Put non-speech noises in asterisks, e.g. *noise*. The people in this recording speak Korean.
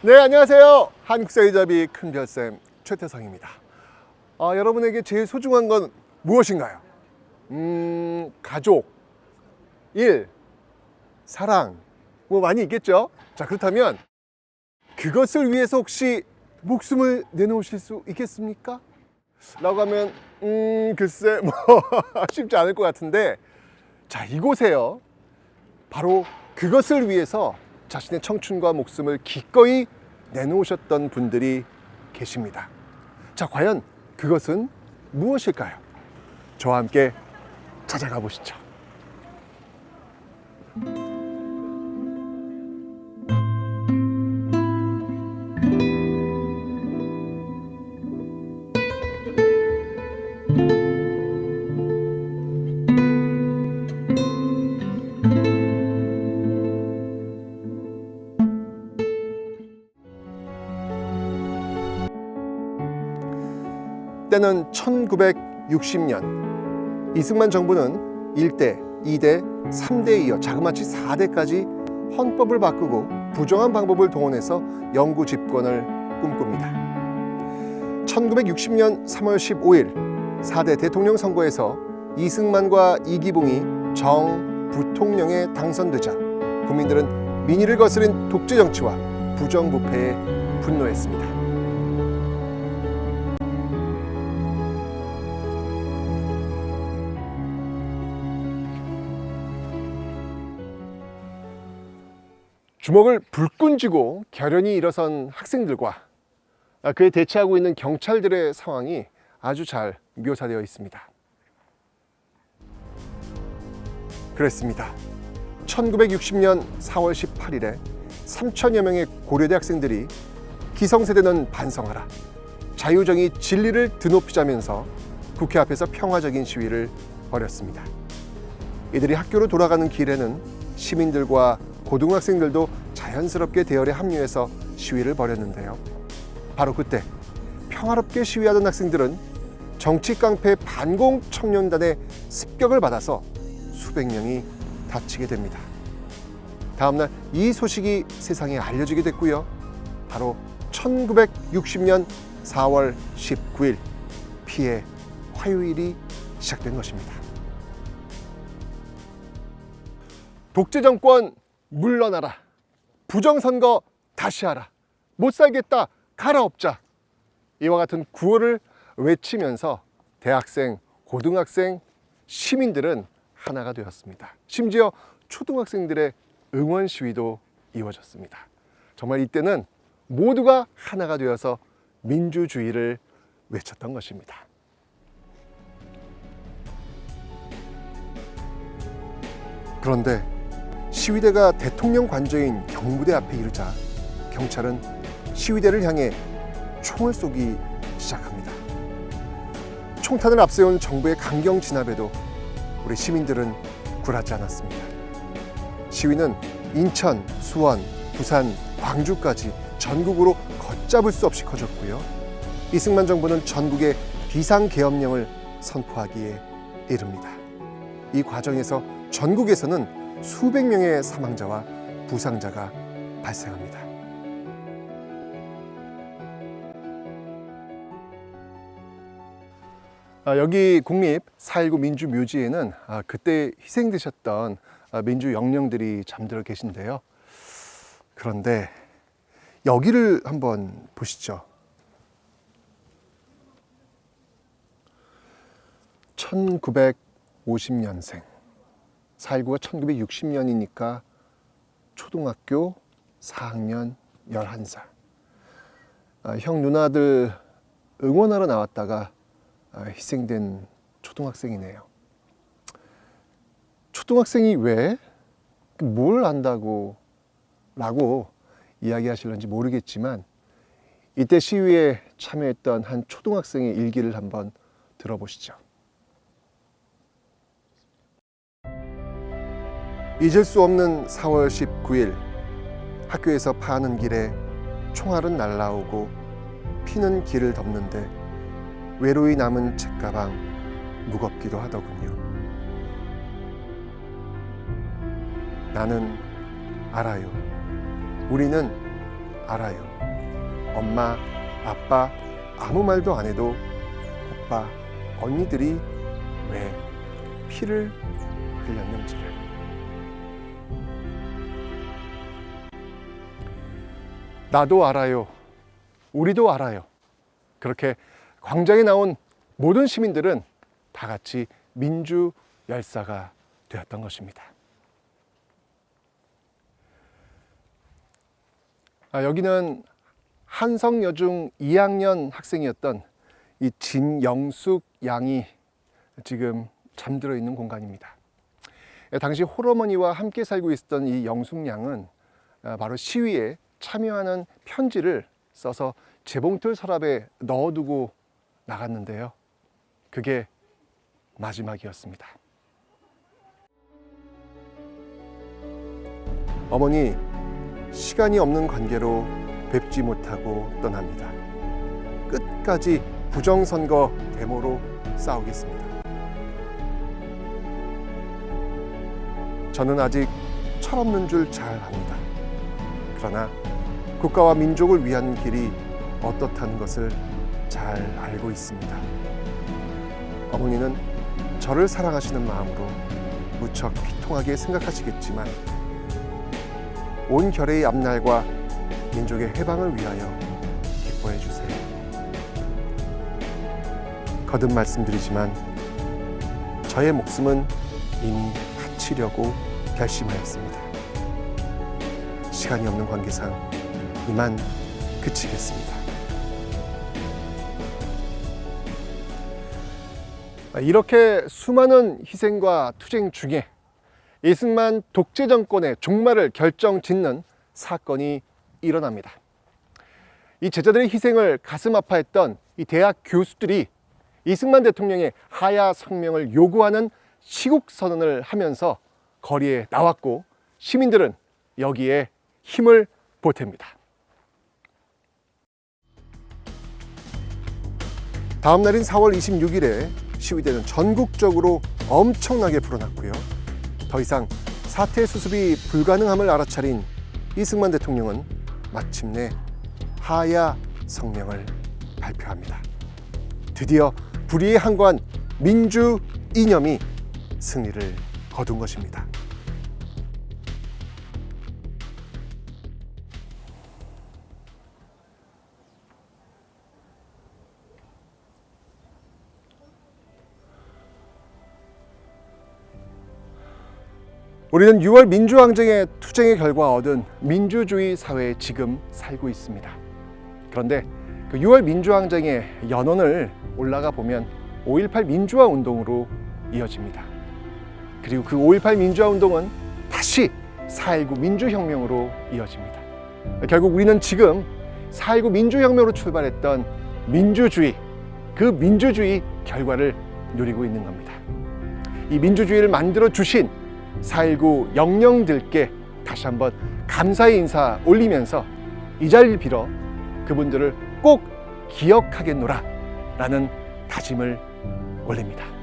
네, 안녕하세요. 한국사회자비 큰별쌤 최태성입니다. 아, 여러분에게 제일 소중한 건 무엇인가요? 음, 가족, 일, 사랑, 뭐 많이 있겠죠? 자, 그렇다면 그것을 위해서 혹시 목숨을 내놓으실 수 있겠습니까? 라고 하면, 음, 글쎄, 뭐, *laughs* 쉽지 않을 것 같은데, 자, 이곳에요. 바로 그것을 위해서 자신의 청춘과 목숨을 기꺼이 내놓으셨던 분들이 계십니다. 자, 과연 그것은 무엇일까요? 저와 함께 찾아가 보시죠. 때는 1960년 이승만 정부는 1대, 2대, 3대에 이어 자그마치 4대까지 헌법을 바꾸고 부정한 방법을 동원해서 영구 집권을 꿈꿉니다. 1960년 3월 15일 4대 대통령 선거에서 이승만과 이기봉이 정 부통령에 당선되자 국민들은 민의를 거스른 독재 정치와 부정부패에 분노했습니다. 주먹을 불끈 쥐고 결연히 일어선 학생들과 아, 그에 대치하고 있는 경찰들의 상황이 아주 잘 묘사되어 있습니다. 그랬습니다. 1960년 4월 18일에 3천여 명의 고려대 학생들이 기성세대는 반성하라, 자유정의 진리를 드높이자면서 국회 앞에서 평화적인 시위를 벌였습니다. 이들이 학교로 돌아가는 길에는 시민들과 고등학생들도 자연스럽게 대열에 합류해서 시위를 벌였는데요. 바로 그때 평화롭게 시위하던 학생들은 정치 깡패 반공 청년단의 습격을 받아서 수백 명이 다치게 됩니다. 다음날 이 소식이 세상에 알려지게 됐고요. 바로 1960년 4월 19일 피해 화요일이 시작된 것입니다. 독재 정권 물러나라. 부정선거 다시 하라. 못 살겠다. 갈아엎자. 이와 같은 구호를 외치면서 대학생, 고등학생, 시민들은 하나가 되었습니다. 심지어 초등학생들의 응원 시위도 이루어졌습니다. 정말 이때는 모두가 하나가 되어서 민주주의를 외쳤던 것입니다. 그런데 시위대가 대통령 관저인 경무대 앞에 이르자 경찰은 시위대를 향해 총을 쏘기 시작합니다. 총탄을 앞세운 정부의 강경 진압에도 우리 시민들은 굴하지 않았습니다. 시위는 인천, 수원, 부산, 광주까지 전국으로 걷잡을 수 없이 커졌고요. 이승만 정부는 전국에 비상계엄령을 선포하기에 이릅니다. 이 과정에서 전국에서는 수백 명의 사망자와 부상자가 발생합니다. 아, 여기 국립 4.19 민주묘지에는 아, 그때 희생되셨던 아, 민주 영령들이 잠들어 계신데요. 그런데 여기를 한번 보시죠. 1950년생. 4.19가 1960년이니까 초등학교 4학년 11살. 아, 형 누나들 응원하러 나왔다가 아, 희생된 초등학생이네요. 초등학생이 왜? 뭘 안다고? 라고 이야기하실런지 모르겠지만 이때 시위에 참여했던 한 초등학생의 일기를 한번 들어보시죠. 잊을 수 없는 4월 19일 학교에서 파는 길에 총알은 날라오고 피는 길을 덮는데 외로이 남은 책가방 무겁기도 하더군요. 나는 알아요. 우리는 알아요. 엄마, 아빠 아무 말도 안 해도 오빠, 언니들이 왜 피를 흘렸는지를. 나도 알아요. 우리도 알아요. 그렇게 광장에 나온 모든 시민들은 다 같이 민주 열사가 되었던 것입니다. 아, 여기는 한성여중 2학년 학생이었던 이 진영숙 양이 지금 잠들어 있는 공간입니다. 예, 당시 홀어머니와 함께 살고 있었던 이 영숙 양은 아, 바로 시위에 참여하는 편지를 써서 재봉틀 서랍에 넣어두고 나갔는데요. 그게 마지막이었습니다. 어머니, 시간이 없는 관계로 뵙지 못하고 떠납니다. 끝까지 부정선거 데모로 싸우겠습니다. 저는 아직 철없는 줄 잘 압니다. 그러나 국가와 민족을 위한 길이 어떻다는 것을 잘 알고 있습니다. 어머니는 저를 사랑하시는 마음으로 무척 비통하게 생각하시겠지만 온 결의의 앞날과 민족의 해방을 위하여 기뻐해 주세요. 거듭 말씀드리지만 저의 목숨은 이미 바치려고 결심하였습니다. 시간이 없는 관계상 이만 그치겠습니다. 아, 이렇게 수많은 희생과 투쟁 중에 이승만 독재 정권의 종말을 결정 짓는 사건이 일어납니다. 이 제자들의 희생을 가슴 아파했던 이 대학 교수들이 이승만 대통령의 하야 성명을 요구하는 시국 선언을 하면서 거리에 나왔고 시민들은 여기에 힘을 보탭니다. 다음 날인 4월 26일에 시위대는 전국적으로 엄청나게 불어났고요. 더 이상 사태 수습이 불가능함을 알아차린 이승만 대통령은 마침내 하야 성명을 발표합니다. 드디어 불의에 항거한 민주 이념이 승리를 거둔 것입니다. 우리는 6월 민주항쟁의 투쟁의 결과 얻은 민주주의 사회에 지금 살고 있습니다. 그런데 그 6월 민주항쟁의 연원을 올라가 보면 5.18 민주화 운동으로 이어집니다. 그리고 그 5.18 민주화 운동은 다시 4.19 민주혁명으로 이어집니다. 결국 우리는 지금 4.19 민주혁명으로 출발했던 민주주의, 그 민주주의 결과를 누리고 있는 겁니다. 이 민주주의를 만들어 주신 4.19 영령들께 다시 한번 감사의 인사 올리면서 이 자리를 빌어 그분들을 꼭 기억하겠노라 라는 다짐을 올립니다.